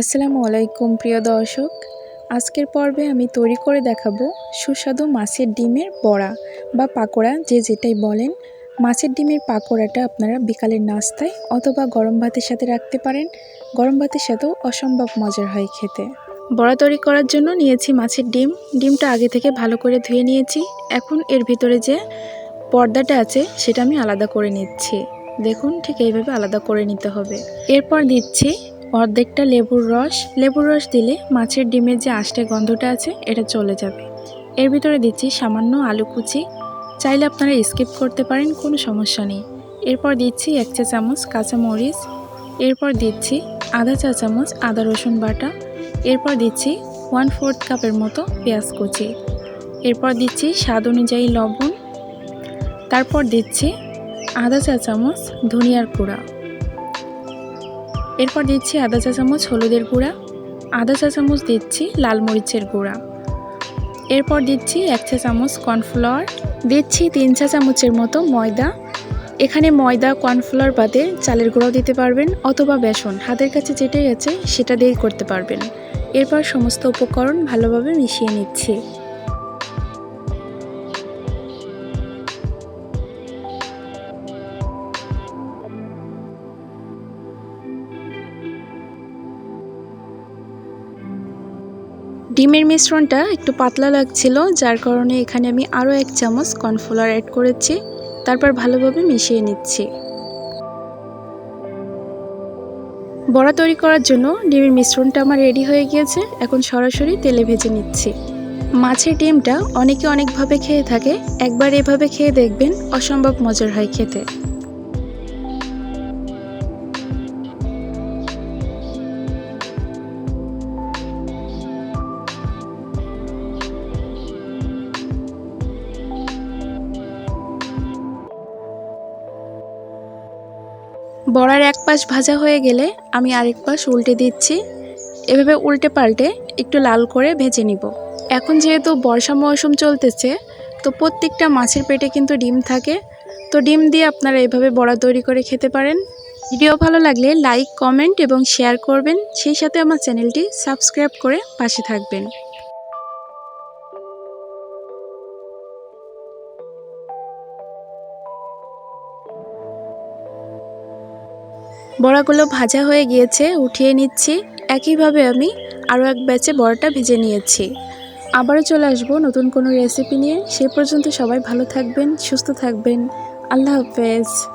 আসসালামু আলাইকুম, প্রিয় দর্শক। আজকের পর্বে আমি তৈরি করে দেখাবো সুস্বাদু মাছের ডিমের বড়া বা পাকোড়া, যে যেটাই বলেন। মাছের ডিমের পাকোড়াটা আপনারা বিকালের নাস্তায় অথবা গরম ভাতের সাথে রাখতে পারেন। গরম ভাতের সাথেও অসম্ভব মজার হয় খেতে। বড়া তৈরি করার জন্য নিয়েছি মাছের ডিম। ডিমটা আগে থেকে ভালো করে ধুয়ে নিয়েছি। এখন এর ভিতরে যে পর্দাটা আছে, সেটা আমি আলাদা করে নিচ্ছি। দেখুন, ঠিক এইভাবে আলাদা করে নিতে হবে। এরপর দিচ্ছি অর্ধেকটা লেবুর রস। লেবুর রস দিলে মাছের ডিমের যে আষ্টে গন্ধটা আছে, এটা চলে যাবে। এর ভিতরে দিচ্ছি সামান্য আলু কুচি। চাইলে আপনারা স্কিপ করতে পারেন, কোনো সমস্যা নেই। এরপর দিচ্ছি এক চা চামচ কাঁচামরিচ এরপর দিচ্ছি আধা চা চামচ আদা রসুন বাটা। এরপর দিচ্ছি ওয়ান ফোর্থ কাপের মতো পেঁয়াজ কুচি। এরপর দিচ্ছি স্বাদ অনুযায়ী লবণ। তারপর দিচ্ছি আধা চা চামচ ধনিয়ার গুঁড়া। এরপর দিচ্ছি আধা চা চামচ, হলুদের গুঁড়া। আধা চা চামচ দিচ্ছি লাল মরিচের গুঁড়া। এরপর দিচ্ছি এক চা চামচ কর্নফ্লাওয়ার। দিচ্ছি তিন চা চামচের মতো ময়দা। এখানে ময়দা, কর্নফ্লাওয়ার বাদে চালের গুঁড়াও দিতে পারবেন অথবা বেসন। হাতের কাছে যেটাই আছে সেটা দিয়েই করতে পারবেন। এরপর সমস্ত উপকরণ ভালোভাবে মিশিয়ে নিচ্ছি। ডিমের মিশ্রণটা একটু পাতলা লাগছিল, যার কারণে এখানে আমি আরও এক চামচ কর্নফ্লাওয়ার অ্যাড করেছি। তারপর ভালোভাবে মিশিয়ে নিচ্ছি। বড়া তৈরি করার জন্য ডিমের মিশ্রণটা আমার রেডি হয়ে গিয়েছে। এখন সরাসরি তেলে ভেজে নিচ্ছি। মাছের ডিমটা অনেকে অনেকভাবে খেয়ে থাকে। একবার এভাবে খেয়ে দেখবেন অসম্ভব মজার হয় খেতে। বড়ার এক পাশ ভাজা হয়ে গেলে আমি আরেক পাশ উল্টে দিচ্ছি। এভাবে উল্টে পাল্টে একটু লাল করে ভেজে নিব। এখন যেহেতু বর্ষা মৌসুম চলতেছে, তো প্রত্যেকটা মাছের পেটে কিন্তু ডিম থাকে। তো ডিম দিয়ে আপনারা এভাবে বড়া তৈরি করে খেতে পারেন। ভিডিও ভালো লাগলে লাইক, কমেন্ট এবং শেয়ার করবেন। সেই সাথে আমার চ্যানেলটি সাবস্ক্রাইব করে পাশে থাকবেন। বড়াগুলো ভাজা হয়ে গিয়েছে, উঠিয়ে নিচ্ছি। একইভাবে আমি আরও এক ব্যাচে বড়াটা ভেজে নিয়েছি। আবারও চলে আসব নতুন কোনো রেসিপি নিয়ে। সে পর্যন্ত সবাই ভালো থাকবেন, সুস্থ থাকবেন। আল্লাহ হাফেজ।